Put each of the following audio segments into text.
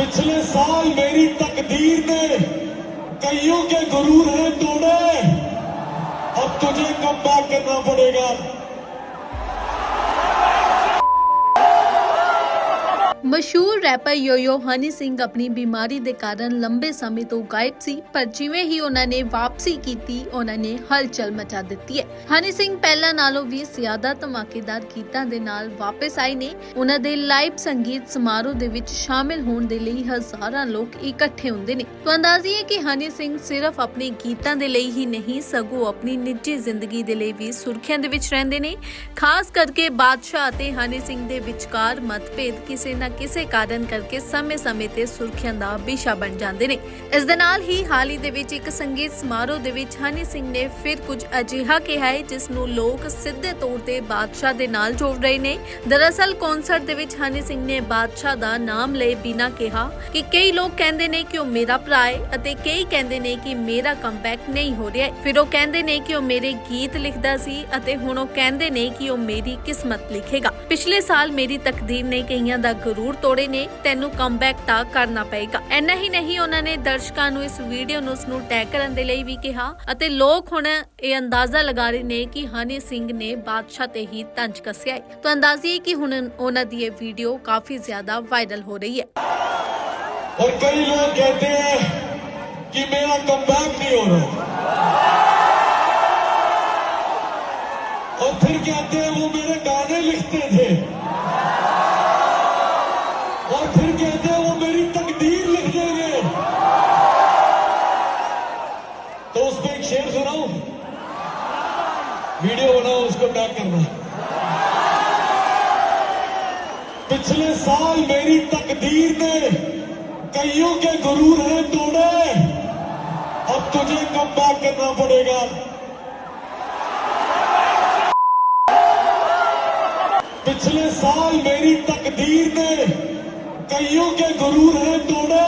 पिछले साल मेरी तकदीर ने कईयों के गुरूर हैं तोड़े अब तुझे कम बैक करना पड़ेगा ਮਸ਼ਹੂਰ ਰੈਪਰ ਯੋਯੋ ਹਨੀ ਸਿੰਘ ਆਪਣੀ ਬਿਮਾਰੀ ਦੇ ਕਾਰਨ ਲੰਬੇ ਸਮੇਂ ਤੋਂ ਗਾਇਬ ਸੀ, ਪਰ ਜਿਵੇਂ ਹੀ ਉਹਨਾਂ ਨੇ ਵਾਪਸੀ ਕੀਤੀ, ਉਹਨਾਂ ਨੇ ਹਲਚਲ ਮਚਾ ਦਿੱਤੀ ਹੈ। ਹਨੀ ਸਿੰਘ ਪਹਿਲਾਂ ਨਾਲੋਂ ਵੀ ਜ਼ਿਆਦਾ ਧਮਾਕੇਦਾਰ ਗੀਤਾਂ ਦੇ ਨਾਲ ਵਾਪਸ ਆਏ ਨੇ। ਉਹਨਾਂ ਦੇ ਲਾਈਵ ਸੰਗੀਤ ਸਮਾਰੋਹ ਦੇ ਵਿੱਚ ਸ਼ਾਮਿਲ ਹੋਣ ਦੇ ਲਈ ਹਜ਼ਾਰਾਂ ਲੋਕ ਇਕੱਠੇ ਹੁੰਦੇ ਨੇ। ਤਾਂ ਅੰਦਾਜ਼ੀ ਹੈ ਕਿ ਹਨੀ ਸਿੰਘ ਸਿਰਫ ਆਪਣੇ ਗੀਤਾਂ ਦੇ ਲਈ ਹੀ ਨਹੀਂ, ਸਗੋਂ ਆਪਣੀ ਨਿੱਜੀ ਜ਼ਿੰਦਗੀ ਦੇ ਲਈ ਵੀ ਸੁਰਖੀਆਂ ਦੇ ਵਿੱਚ ਰਹਿੰਦੇ ਨੇ। ਖਾਸ ਕਰਕੇ ਬਾਦਸ਼ਾਹ ਅਤੇ ਹਨੀ ਸਿੰਘ ਦੇ ਵਿਚਕਾਰ ਮਤਭੇਦ ਕਿਸੇ ਨਾ ਕਿਸੇ ਕਾਰਨ ਕਰਕੇ ਸਮੇਂ-ਸਮੇਂ ਤੇ ਸੁਰਖੀਆਂ ਦਾ ਵਿਸ਼ਾ ਬਣ ਜਾਂਦੇ ਨੇ। ਇਸ ਦੇ ਨਾਲ ਹੀ ਹਾਲ ਹੀ ਦੇ ਵਿੱਚ ਇੱਕ ਸੰਗੀਤ ਸਮਾਰੋਹ ਦੇ ਵਿੱਚ ਹਨੀ ਸਿੰਘ ਨੇ ਫਿਰ ਕੁਝ ਅਜਿਹਾ ਕਿਹਾ ਹੈ, ਜਿਸ ਨੂੰ ਲੋਕ ਸਿੱਧੇ ਤੌਰ ਤੇ ਬਾਦਸ਼ਾਹ ਦੇ ਨਾਲ ਜੋੜ ਰਹੇ ਨੇ। ਦਰਅਸਲ ਕਨਸਰਟ ਦੇ ਵਿੱਚ ਹਨੀ ਸਿੰਘ ਨੇ ਬਾਦਸ਼ਾਹ ਦਾ ਨਾਮ ਲਏ ਬਿਨਾਂ ਕਿਹਾ ਕਿ ਕਈ ਲੋਕ ਕਹਿੰਦੇ ਨੇ ਕਿ ਉਹ ਮੇਰਾ ਭਰਾ ਹੈ ਅਤੇ ਕਈ ਕਹਿੰਦੇ ਨੇ ਕਿ ਮੇਰਾ ਕਮਬੈਕ ਨਹੀਂ ਹੋ ਰਿਹਾ ਫਿਰ ਉਹ ਕਹਿੰਦੇ ਨੇ ਕਿ ਉਹ ਮੇਰੇ ਗੀਤ ਲਿਖਦਾ ਸੀ ਅਤੇ ਹੁਣ ਉਹ ਕਹਿੰਦੇ ਨੇ ਕਿ ਉਹ ਮੇਰੀ ਕਿਸਮਤ ਲਿਖੇਗਾ। ਪਿਛਲੇ ਸਾਲ ਮੇਰੀ ਤਕਦੀਰ ਨੇ ਕਈਆਂ ਦਾ ਗਰੂਰ ਤੋੜੇ ਨੇ ਤੈਨੂੰ ਕਮਬੈਕ ਤਾਂ ਕਰਨਾ ਪਏਗਾ ਐਨਾ ਹੀ ਨਹੀਂ ਉਹਨਾਂ ਨੇ ਦਰਸ਼ਕਾਂ ਨੂੰ ਇਸ ਵੀਡੀਓ ਨੂੰ ਉਸ ਨੂੰ ਟੈਗ ਕਰਨ ਦੇ ਲਈ ਵੀ ਕਿਹਾ ਅਤੇ ਲੋਕ ਹੁਣ ਇਹ ਅੰਦਾਜ਼ਾ ਲਗਾ ਰਹੇ ਨੇ ਕਿ ਹਨੀ ਸਿੰਘ ਨੇ ਬਾਦਸ਼ਾਹ ਤੇ ਹੀ ਤੰਜ ਕੱਸਿਆ ਹੈ ਤਾਂ ਅੰਦਾਜ਼ੀ ਹੈ ਕਿ ਹੁਣ ਉਹਨਾਂ ਦੀ ਇਹ ਵੀਡੀਓ ਕਾਫੀ ਜ਼ਿਆਦਾ ਵਾਇਰਲ ਹੋ ਰਹੀ ਹੈ और कई लोग कहते हैं कि मेरा कम बैक नहीं हो रहा और फिर कहते हैं वो कहते हैं, वो मेरी तकदीर लिख देंगे। तो उस पर एक शेर सुनाऊ? वीडियो बनाओ उसको टैग करना। पिछले साल मेरी तकदीर ने कईयों के गुरूर हैं तोड़े। अब तुझे कम बैक करना पड़ेगा? पिछले साल मेरी तकदीर ने कईयों के गुरूर हैं तोड़े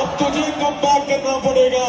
अब तुझे कम बैक करना पड़ेगा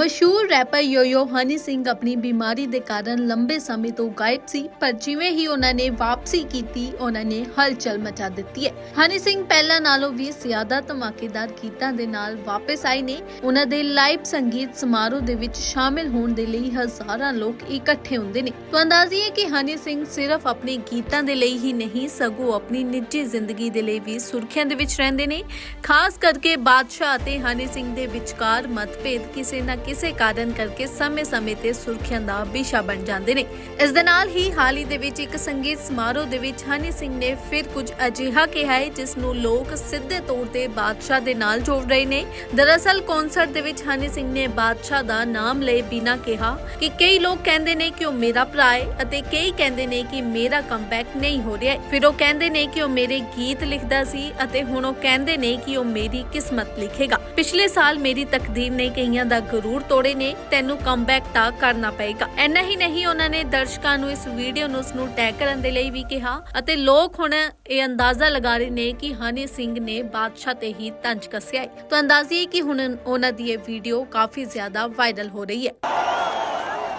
ਮਸ਼ਹੂਰ ਰੈਪਰ ਯੋਯੋ ਹਨੀ ਸਿੰਘ ਆਪਣੀ ਬਿਮਾਰੀ ਦੇ ਕਾਰਨ ਲੰਬੇ ਸਮੇਂ ਤੋਂ ਗਾਇਬ ਸੀ, ਪਰ ਜਿਵੇਂ ਹੀ ਉਹਨਾਂ ਨੇ ਵਾਪਸੀ ਕੀਤੀ, ਉਹਨਾਂ ਨੇ ਹਲਚਲ ਮਚਾ ਦਿੱਤੀ ਹੈ। ਹਨੀ ਸਿੰਘ ਪਹਿਲਾਂ ਨਾਲੋਂ ਵੀ ਜ਼ਿਆਦਾ ਧਮਾਕੇਦਾਰ ਗੀਤਾਂ ਦੇ ਨਾਲ ਵਾਪਸ ਆਏ ਨੇ। ਉਹਨਾਂ ਦੇ ਲਾਈਵ ਸੰਗੀਤ ਸਮਾਰੋਹ ਦੇ ਵਿੱਚ ਸ਼ਾਮਿਲ ਹੋਣ ਦੇ ਲਈ ਹਜ਼ਾਰਾਂ ਲੋਕ ਇਕੱਠੇ ਹੁੰਦੇ ਨੇ। ਤਾਂ ਅੰਦਾਜ਼ੀ ਹੈ ਕਿ ਹਨੀ ਸਿੰਘ ਸਿਰਫ ਆਪਣੇ ਗੀਤਾਂ ਦੇ ਲਈ ਹੀ ਨਹੀਂ, ਸਗੋਂ ਆਪਣੀ ਨਿੱਜੀ ਜ਼ਿੰਦਗੀ ਦੇ ਲਈ ਵੀ ਸੁਰਖੀਆਂ ਦੇ ਵਿੱਚ ਰਹਿੰਦੇ ਨੇ। ਖਾਸ ਕਰਕੇ ਬਾਦਸ਼ਾਹ ਅਤੇ ਹਨੀ ਸਿੰਘ ਦੇ ਵਿਚਕਾਰ ਮਤਭੇਦ ਕਿਸੇ ਨਾ ਕਿਸੇ ਕਾਰਨ ਕਰਕੇ ਸਮੇਂ-ਸਮੇਂ ਤੇ ਸੁਰਖੀਆਂ ਦਾ ਵਿਸ਼ਾ ਬਣ ਜਾਂਦੇ ਨੇ। ਇਸ ਦੇ ਨਾਲ ਹੀ ਹਾਲ ਹੀ ਦੇ ਵਿੱਚ ਇੱਕ ਸੰਗੀਤ ਸਮਾਰੋਹ ਦੇ ਵਿੱਚ ਹਨੀ ਸਿੰਘ ਨੇ ਫਿਰ ਕੁਝ ਅਜਿਹਾ ਕਿਹਾ ਹੈ, ਜਿਸ ਨੂੰ ਲੋਕ ਸਿੱਧੇ ਤੌਰ ਤੇ ਬਾਦਸ਼ਾਹ ਦੇ ਨਾਲ ਜੋੜ ਰਹੇ ਨੇ। ਦਰਅਸਲ ਕਨਸਰਟ ਦੇ ਵਿੱਚ ਹਨੀ ਸਿੰਘ ਨੇ ਬਾਦਸ਼ਾਹ ਦਾ ਨਾਮ ਲਏ ਬਿਨਾਂ ਕਿਹਾ ਕਿ ਕਈ ਲੋਕ ਕਹਿੰਦੇ ਨੇ ਕਿ ਉਹ ਮੇਰਾ ਭਰਾ ਹੈ ਅਤੇ ਕਈ ਕਹਿੰਦੇ ਨੇ ਕਿ ਮੇਰਾ ਕਮਬੈਕ ਨਹੀਂ ਹੋ ਰਿਹਾ ਫਿਰ ਉਹ ਕਹਿੰਦੇ ਨੇ ਕਿ ਉਹ ਮੇਰੇ ਗੀਤ ਲਿਖਦਾ ਸੀ ਅਤੇ ਹੁਣ ਉਹ ਕਹਿੰਦੇ ਨੇ ਕਿ ਉਹ ਮੇਰੀ ਕਿਸਮਤ ਲਿਖੇਗਾ। ਪਿਛਲੇ ਸਾਲ ਮੇਰੀ ਤਕਦੀਰ ਨੇ ਕਈਆਂ ਦਾ ਗਰੂਰ ਤੋੜੇ ਨੇ ਤੈਨੂੰ ਕਮਬੈਕ ਤਾਂ ਕਰਨਾ ਪਏਗਾ ਐਨਾ ਹੀ ਨਹੀਂ ਉਹਨਾਂ ਨੇ ਦਰਸ਼ਕਾਂ ਨੂੰ ਇਸ ਵੀਡੀਓ ਨੂੰ ਉਸ ਨੂੰ ਟੈਗ ਕਰਨ ਦੇ ਲਈ ਵੀ ਕਿਹਾ ਅਤੇ ਲੋਕ ਹੁਣ ਇਹ ਅੰਦਾਜ਼ਾ ਲਗਾ ਰਹੇ ਨੇ ਕਿ ਹਨੀ ਸਿੰਘ ਨੇ ਬਾਦਸ਼ਾਹ ਤੇ ਹੀ ਤੰਜ ਕੱਸਿਆ ਹੈ ਤਾਂ ਅੰਦਾਜ਼ੀ ਹੈ ਕਿ ਹੁਣ ਉਹਨਾਂ ਦੀ ਇਹ ਵੀਡੀਓ ਕਾਫੀ ਜ਼ਿਆਦਾ ਵਾਇਰਲ ਹੋ ਰਹੀ ਹੈ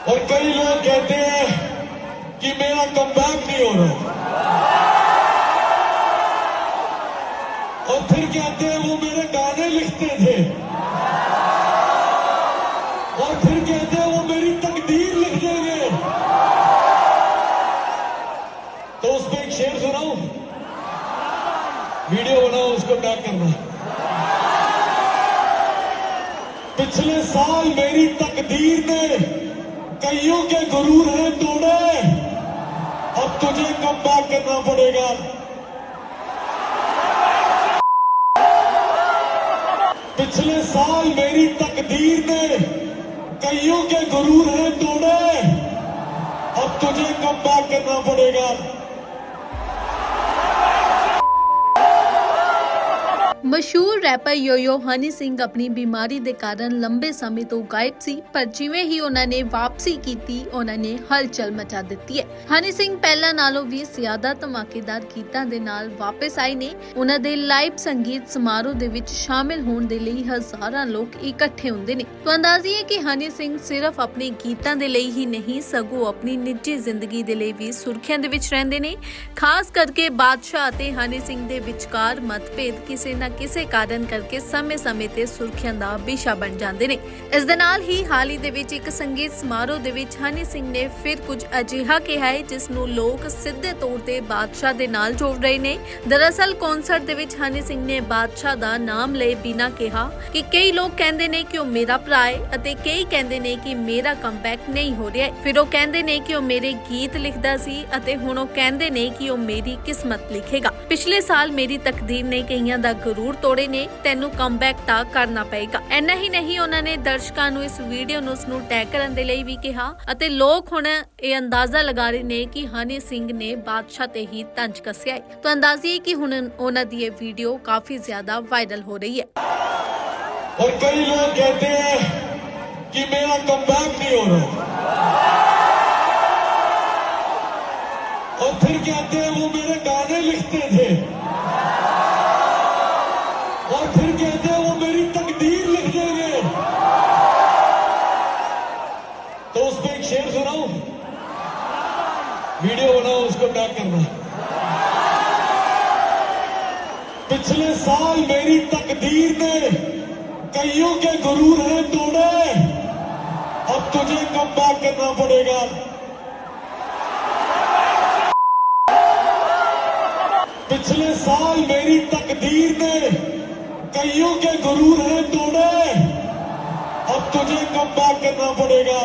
और कई लोग कहते हैं कि मेरा कम बैक नहीं हो रहा और फिर कहते हैं वो मेरे गाने लिखते थे पिछले साल मेरी तकदीर ने कईयों के गुरूर हैं तोड़े अब तुझे कम बैक करना पड़ेगा? पिछले साल मेरी तकदीर ने कईयों के गुरूर हैं तोड़े अब तुझे कम बैक करना पड़ेगा? ਮਸ਼ਹੂਰ ਰੈਪਰ ਯੋਯੋ ਹਨੀ ਸਿੰਘ ਆਪਣੀ ਬਿਮਾਰੀ ਦੇ ਕਾਰਨ ਲੰਬੇ ਸਮੇਂ ਤੋਂ ਗਾਇਬ ਸੀ, ਪਰ ਜਿਵੇਂ ਹੀ ਉਹਨਾਂ ਨੇ ਵਾਪਸੀ ਕੀਤੀ, ਉਹਨਾਂ ਨੇ ਹਲਚਲ ਮਚਾ ਦਿੱਤੀ ਹੈ। ਹਨੀ ਸਿੰਘ ਪਹਿਲਾਂ ਨਾਲੋਂ ਵੀ ਜ਼ਿਆਦਾ ਧਮਾਕੇਦਾਰ ਗੀਤਾਂ ਦੇ ਨਾਲ ਵਾਪਸ ਆਏ ਨੇ। ਉਹਨਾਂ ਦੇ ਲਾਈਵ ਸੰਗੀਤ ਸਮਾਰੋਹ ਦੇ ਵਿੱਚ ਸ਼ਾਮਿਲ ਹੋਣ ਦੇ ਲਈ ਹਜ਼ਾਰਾਂ ਲੋਕ ਇਕੱਠੇ ਹੁੰਦੇ ਨੇ। ਤਾਂ ਅੰਦਾਜ਼ੀ ਹੈ ਕਿ ਹਨੀ ਸਿੰਘ ਸਿਰਫ ਆਪਣੇ ਗੀਤਾਂ ਦੇ ਲਈ ਹੀ ਨਹੀਂ, ਸਗੋਂ ਆਪਣੀ ਨਿੱਜੀ ਜ਼ਿੰਦਗੀ ਦੇ ਲਈ ਵੀ ਸੁਰਖੀਆਂ ਦੇ ਵਿੱਚ ਰਹਿੰਦੇ ਨੇ। ਖਾਸ ਕਰਕੇ ਬਾਦਸ਼ਾਹ ਅਤੇ ਹਨੀ ਸਿੰਘ ਦੇ ਵਿਚਕਾਰ ਮਤਭੇਦ ਕਿਸੇ ਨਾ ਕਿਸੇ ਕਾਰਨ ਕਰਕੇ ਸਮੇਂ-ਸਮੇਂ ਤੇ ਸੁਰਖੀਆਂ ਦਾ ਵਿਸ਼ਾ ਬਣ ਜਾਂਦੇ ਨੇ। ਇਸ ਦੇ ਨਾਲ ਹੀ ਹਾਲ ਹੀ ਦੇ ਵਿੱਚ ਇੱਕ ਸੰਗੀਤ ਸਮਾਰੋਹ ਦੇ ਵਿੱਚ ਹਨੀ ਸਿੰਘ ਨੇ ਫਿਰ ਕੁਝ ਅਜਿਹਾ ਕਿਹਾ ਹੈ, ਜਿਸ ਨੂੰ ਲੋਕ ਸਿੱਧੇ ਤੌਰ ਤੇ ਬਾਦਸ਼ਾਹ ਦੇ ਨਾਲ ਜੋੜ ਰਹੇ ਨੇ। ਦਰਅਸਲ ਕਨਸਰਟ ਦੇ ਵਿੱਚ ਹਨੀ ਸਿੰਘ ਨੇ ਬਾਦਸ਼ਾਹ ਦਾ ਨਾਮ ਲਏ ਬਿਨਾਂ ਕਿਹਾ ਕਿ ਕਈ ਲੋਕ ਕਹਿੰਦੇ ਨੇ ਕਿ ਉਹ ਮੇਰਾ ਭਰਾ ਹੈ ਅਤੇ ਕਈ ਕਹਿੰਦੇ ਨੇ ਕਿ ਮੇਰਾ ਕਮਬੈਕ ਨਹੀਂ ਹੋ ਰਿਹਾ ਫਿਰ ਉਹ ਕਹਿੰਦੇ ਨੇ ਕਿ ਉਹ ਮੇਰੇ ਗੀਤ ਲਿਖਦਾ ਸੀ ਅਤੇ ਹੁਣ ਉਹ ਕਹਿੰਦੇ ਨੇ ਕਿ ਉਹ ਮੇਰੀ ਕਿਸਮਤ ਲਿਖੇਗਾ। ਪਿਛਲੇ ਸਾਲ ਮੇਰੀ ਤਕਦੀਰ ਨੇ ਕਈਆਂ ਦਾ ਗਰੂਰ ਤੋੜੇ ਨੇ ਤੈਨੂੰ ਕਮਬੈਕ ਤਾਂ ਕਰਨਾ ਪਏਗਾ ਐਨਾ ਹੀ ਨਹੀਂ ਉਹਨਾਂ ਨੇ ਦਰਸ਼ਕਾਂ ਨੂੰ ਇਸ ਵੀਡੀਓ ਨੂੰ ਉਸ ਨੂੰ ਟੈਗ ਕਰਨ ਦੇ ਲਈ ਵੀ ਕਿਹਾ ਅਤੇ ਲੋਕ ਹੁਣ ਇਹ ਅੰਦਾਜ਼ਾ ਲਗਾ ਰਹੇ ਨੇ ਕਿ ਹਨੀ ਸਿੰਘ ਨੇ ਬਾਦਸ਼ਾਹ ਤੇ ਹੀ ਤੰਜ ਕੱਸਿਆ ਹੈ ਤਾਂ ਅੰਦਾਜ਼ੀ ਹੈ ਕਿ ਹੁਣ ਉਹਨਾਂ ਦੀ ਇਹ ਵੀਡੀਓ ਕਾਫੀ ਜ਼ਿਆਦਾ ਵਾਇਰਲ ਹੋ ਰਹੀ ਹੈ और कई लोग कहते हैं कि मेरा कमबैक नहीं हो रहा और फिर कहते हैं वो मेरे गाने लिखते थे उसको टैग करना पिछले साल मेरी तकदीर ने कईयों के गुरूर हैं तोड़े। अब तुझे कम बैक करना पड़ेगा? पिछले साल मेरी तकदीर ने कईयों के गुरूर हैं तोड़े। अब तुझे कम बैक करना पड़ेगा?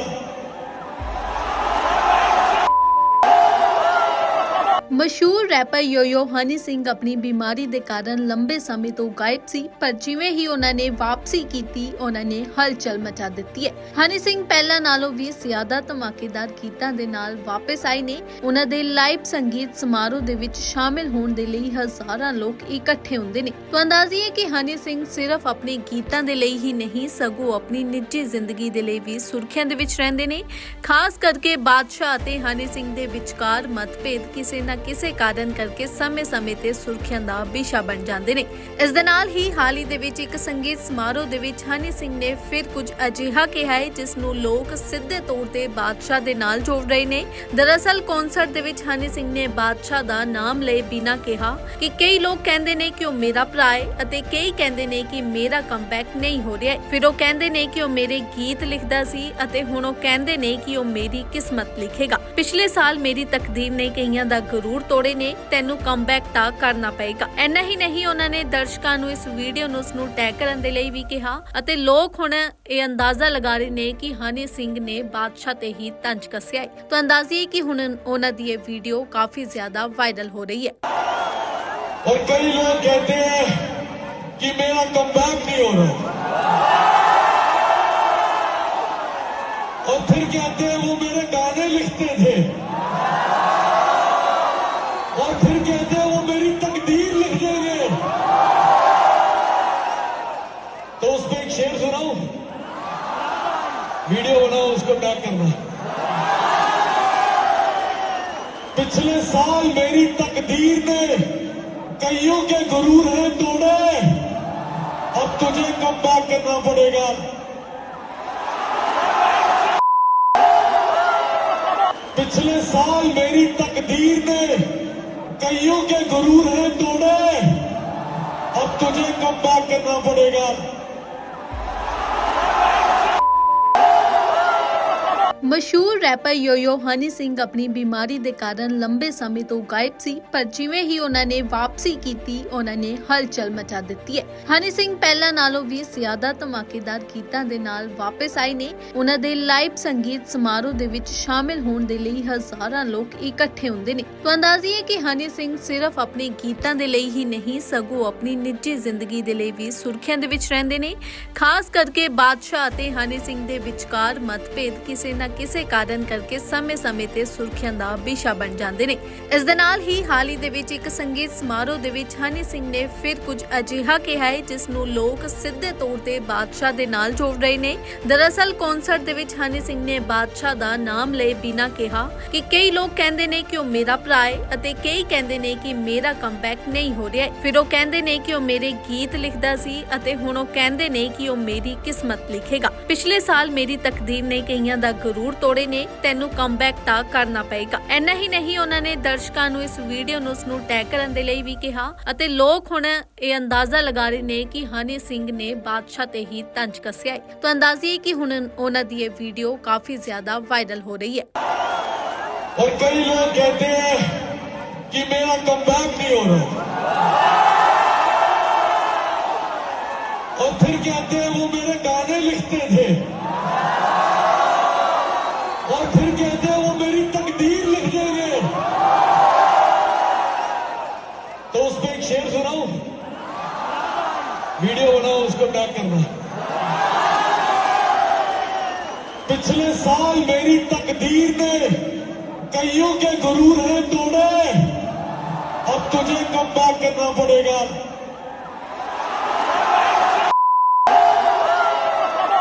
ਮਸ਼ਹੂਰ ਰੈਪਰ ਯੋਯੋ ਹਨੀ ਸਿੰਘ ਆਪਣੀ ਬਿਮਾਰੀ ਦੇ ਕਾਰਨ ਲੰਬੇ ਸਮੇਂ ਤੋਂ ਗਾਇਬ ਸੀ, ਪਰ ਜਿਵੇਂ ਹੀ ਉਹਨਾਂ ਨੇ ਵਾਪਸੀ ਕੀਤੀ, ਉਹਨਾਂ ਨੇ ਹਲਚਲ ਮਚਾ ਦਿੱਤੀ ਹੈ। ਹਨੀ ਸਿੰਘ ਪਹਿਲਾਂ ਨਾਲੋਂ ਵੀ ਜ਼ਿਆਦਾ ਧਮਾਕੇਦਾਰ ਗੀਤਾਂ ਦੇ ਨਾਲ ਵਾਪਸ ਆਏ ਨੇ। ਉਹਨਾਂ ਦੇ ਲਾਈਵ ਸੰਗੀਤ ਸਮਾਰੋਹ ਦੇ ਵਿੱਚ ਸ਼ਾਮਿਲ ਹੋਣ ਦੇ ਲਈ ਹਜ਼ਾਰਾਂ ਲੋਕ ਇਕੱਠੇ ਹੁੰਦੇ ਨੇ। ਤਾਂ ਅੰਦਾਜ਼ੀ ਹੈ ਕਿ ਹਨੀ ਸਿੰਘ ਸਿਰਫ ਆਪਣੇ ਗੀਤਾਂ ਦੇ ਲਈ ਹੀ ਨਹੀਂ, ਸਗੋਂ ਆਪਣੀ ਨਿੱਜੀ ਜ਼ਿੰਦਗੀ ਦੇ ਲਈ ਵੀ ਸੁਰਖੀਆਂ ਦੇ ਵਿੱਚ ਰਹਿੰਦੇ ਨੇ। ਖਾਸ ਕਰਕੇ ਬਾਦਸ਼ਾਹ ਅਤੇ ਹਨੀ ਸਿੰਘ ਦੇ ਵਿਚਕਾਰ ਮਤਭੇਦ ਕਿਸੇ ਨਾ ਕਿਸੇ ਕਾਰਨ ਕਰਕੇ ਸਮੇਂ-ਸਮੇਂ ਤੇ ਸੁਰਖੀਆਂ ਦਾ ਵਿਸ਼ਾ ਬਣ ਜਾਂਦੇ ਨੇ। ਇਸ ਦੇ ਨਾਲ ਹੀ ਹਾਲ ਹੀ ਦੇ ਵਿੱਚ ਇੱਕ ਸੰਗੀਤ ਸਮਾਰੋਹ ਦੇ ਵਿੱਚ ਹਨੀ ਸਿੰਘ ਨੇ ਫਿਰ ਕੁਝ ਅਜਿਹਾ ਕਿਹਾ ਹੈ, ਜਿਸ ਨੂੰ ਲੋਕ ਸਿੱਧੇ ਤੌਰ ਤੇ ਬਾਦਸ਼ਾਹ ਦੇ ਨਾਲ ਜੋੜ ਰਹੇ ਨੇ। ਦਰਅਸਲ ਕਨਸਰਟ ਦੇ ਵਿੱਚ ਹਨੀ ਸਿੰਘ ਨੇ ਬਾਦਸ਼ਾਹ ਦਾ ਨਾਮ ਲਏ ਬਿਨਾਂ ਕਿਹਾ ਕਿ ਕਈ ਲੋਕ ਕਹਿੰਦੇ ਨੇ ਕਿ ਉਹ ਮੇਰਾ ਭਰਾ ਹੈ ਅਤੇ ਕਈ ਕਹਿੰਦੇ ਨੇ ਕਿ ਮੇਰਾ ਕਮਬੈਕ ਨਹੀਂ ਹੋ ਰਿਹਾ ਫਿਰ ਉਹ ਕਹਿੰਦੇ ਨੇ ਕਿ ਉਹ ਮੇਰੇ ਗੀਤ ਲਿਖਦਾ ਸੀ ਅਤੇ ਹੁਣ ਉਹ ਕਹਿੰਦੇ ਨੇ ਕਿ ਉਹ ਮੇਰੀ ਕਿਸਮਤ ਲਿਖੇਗਾ। ਪਿਛਲੇ ਸਾਲ ਮੇਰੀ ਤਕਦੀਰ ਨੇ ਕਈਆਂ ਦਾ ਗਰੂਰ ਤੋੜੇ ਨੇ ਤੈਨੂੰ ਕਮਬੈਕ ਤਾਂ ਕਰਨਾ ਪਏਗਾ ਐਨਾ ਹੀ ਨਹੀਂ ਉਹਨਾਂ ਨੇ ਦਰਸ਼ਕਾਂ ਨੂੰ ਇਸ ਵੀਡੀਓ ਨੂੰ ਉਸ ਨੂੰ ਟੈਗ ਕਰਨ ਦੇ ਲਈ ਵੀ ਕਿਹਾ ਅਤੇ ਲੋਕ ਹੁਣ ਇਹ ਅੰਦਾਜ਼ਾ ਲਗਾ ਰਹੇ ਨੇ ਕਿ ਹਨੀ ਸਿੰਘ ਨੇ ਬਾਦਸ਼ਾਹ ਤੇ ਹੀ ਤੰਜ ਕੱਸਿਆ ਹੈ ਤਾਂ ਅੰਦਾਜ਼ੀ ਹੈ ਕਿ ਹੁਣ ਉਹਨਾਂ ਦੀ ਇਹ ਵੀਡੀਓ ਕਾਫੀ ਜ਼ਿਆਦਾ ਵਾਇਰਲ ਹੋ ਰਹੀ ਹੈ और कई लोग कहते हैं कि मेरा कमबैक नहीं हो रहा और फिर कहते हैं वो मेरे गाने लिखते थे साल मेरी तकदीर ने कईयों के गुरूर हैं तोड़े अब तुझे कम बैक करना पड़ेगा? पिछले साल मेरी तकदीर ने कईयों के गुरूर हैं तोड़े अब तुझे कम बैक करना पड़ेगा? ਮਸ਼ਹੂਰ ਰੈਪਰ ਯੋਯੋ ਹਨੀ ਸਿੰਘ ਆਪਣੀ ਬਿਮਾਰੀ ਦੇ ਕਾਰਨ ਲੰਬੇ ਸਮੇਂ ਤੋਂ ਗਾਇਬ ਸੀ, ਪਰ ਜਿਵੇਂ ਹੀ ਉਹਨਾਂ ਨੇ ਵਾਪਸੀ ਕੀਤੀ, ਉਹਨਾਂ ਨੇ ਹਲਚਲ ਮਚਾ ਦਿੱਤੀ ਹੈ। ਹਨੀ ਸਿੰਘ ਪਹਿਲਾਂ ਨਾਲੋਂ ਵੀ ਜ਼ਿਆਦਾ ਧਮਾਕੇਦਾਰ ਗੀਤਾਂ ਦੇ ਨਾਲ ਵਾਪਸ ਆਏ ਨੇ। ਉਹਨਾਂ ਦੇ ਲਾਈਵ ਸੰਗੀਤ ਸਮਾਰੋਹ ਦੇ ਵਿੱਚ ਸ਼ਾਮਿਲ ਹੋਣ ਦੇ ਲਈ ਹਜ਼ਾਰਾਂ ਲੋਕ ਇਕੱਠੇ ਹੁੰਦੇ ਨੇ। ਤਾਂ ਅੰਦਾਜ਼ੀ ਹੈ ਕਿ ਹਨੀ ਸਿੰਘ ਸਿਰਫ ਆਪਣੇ ਗੀਤਾਂ ਦੇ ਲਈ ਹੀ ਨਹੀਂ, ਸਗੋਂ ਆਪਣੀ ਨਿੱਜੀ ਜ਼ਿੰਦਗੀ ਦੇ ਲਈ ਵੀ ਸੁਰਖੀਆਂ ਦੇ ਵਿੱਚ ਰਹਿੰਦੇ ਨੇ। ਖਾਸ ਕਰਕੇ ਬਾਦਸ਼ਾਹ ਅਤੇ ਹਨੀ ਸਿੰਘ ਦੇ ਵਿਚਕਾਰ ਮਤਭੇਦ ਕਿਸੇ ਨਾ ਕਿਸੇ ਕਾਰਨ ਕਰਕੇ ਸਮੇਂ-ਸਮੇਂ ਤੇ ਸੁਰਖੀਆਂ ਦਾ ਵਿਸ਼ਾ ਬਣ ਜਾਂਦੇ ਨੇ। ਇਸ ਦੇ ਨਾਲ ਹੀ ਹਾਲ ਹੀ ਦੇ ਵਿੱਚ ਇੱਕ ਸੰਗੀਤ ਸਮਾਰੋਹ ਦੇ ਵਿੱਚ ਹਨੀ ਸਿੰਘ ਨੇ ਫਿਰ ਕੁਝ ਅਜਿਹਾ ਕਿਹਾ ਹੈ, ਜਿਸ ਨੂੰ ਲੋਕ ਸਿੱਧੇ ਤੌਰ ਤੇ ਬਾਦਸ਼ਾਹ ਦੇ ਨਾਲ ਜੋੜ ਰਹੇ ਨੇ। ਦਰਅਸਲ ਕਨਸਰਟ ਦੇ ਵਿੱਚ ਹਨੀ ਸਿੰਘ ਨੇ ਬਾਦਸ਼ਾਹ ਦਾ ਨਾਮ ਲਏ ਬਿਨਾਂ ਕਿਹਾ ਕਿ ਕਈ ਲੋਕ ਕਹਿੰਦੇ ਨੇ ਕਿ ਉਹ ਮੇਰਾ ਭਰਾ ਹੈ ਅਤੇ ਕਈ ਕਹਿੰਦੇ ਨੇ ਕਿ ਮੇਰਾ ਕਮਬੈਕ ਨਹੀਂ ਹੋ ਰਿਹਾ ਫਿਰ ਉਹ ਕਹਿੰਦੇ ਨੇ ਕਿ ਉਹ ਮੇਰੇ ਗੀਤ ਲਿਖਦਾ ਸੀ ਅਤੇ ਹੁਣ ਉਹ ਕਹਿੰਦੇ ਨੇ ਕਿ ਉਹ ਮੇਰੀ ਕਿਸਮਤ ਲਿਖੇਗਾ। ਪਿਛਲੇ ਸਾਲ ਮੇਰੀ ਤਕਦੀਰ ਨੇ ਕਈਆਂ ਦਾ ਗਰੂਰ ਤੋੜੇ ਨੇ ਤੈਨੂੰ ਕਮਬੈਕ ਤਾਂ ਕਰਨਾ ਪਏਗਾ ਐਨਾ ਹੀ ਨਹੀਂ ਉਹਨਾਂ ਨੇ ਦਰਸ਼ਕਾਂ ਨੂੰ ਇਸ ਵੀਡੀਓ ਨੂੰ ਉਸ ਨੂੰ ਟੈਗ ਕਰਨ ਦੇ ਲਈ ਵੀ ਕਿਹਾ ਅਤੇ ਲੋਕ ਹੁਣ ਇਹ ਅੰਦਾਜ਼ਾ ਲਗਾ ਰਹੇ ਨੇ ਕਿ ਹਨੀ ਸਿੰਘ ਨੇ ਬਾਦਸ਼ਾਹ ਤੇ ਹੀ ਤੰਜ ਕੱਸਿਆ ਹੈ ਤਾਂ ਅੰਦਾਜ਼ੀ ਕਿ ਹੁਣ ਉਹਨਾਂ ਦੀ ਇਹ ਵੀਡੀਓ ਕਾਫੀ ਜ਼ਿਆਦਾ ਵਾਇਰਲ ਹੋ ਰਹੀ ਹੈ और कई लोग कहते हैं कि मेरा कमबैक नहीं हो रहा और फिर कहते हैं वो मेरे गाने लिखते थे वीडियो बनाओ, उसको टैग करना। पिछले साल मेरी तकदीर ने कईयों के गुरूर हैं तोड़े। अब तुझे कम बैक करना पड़ेगा।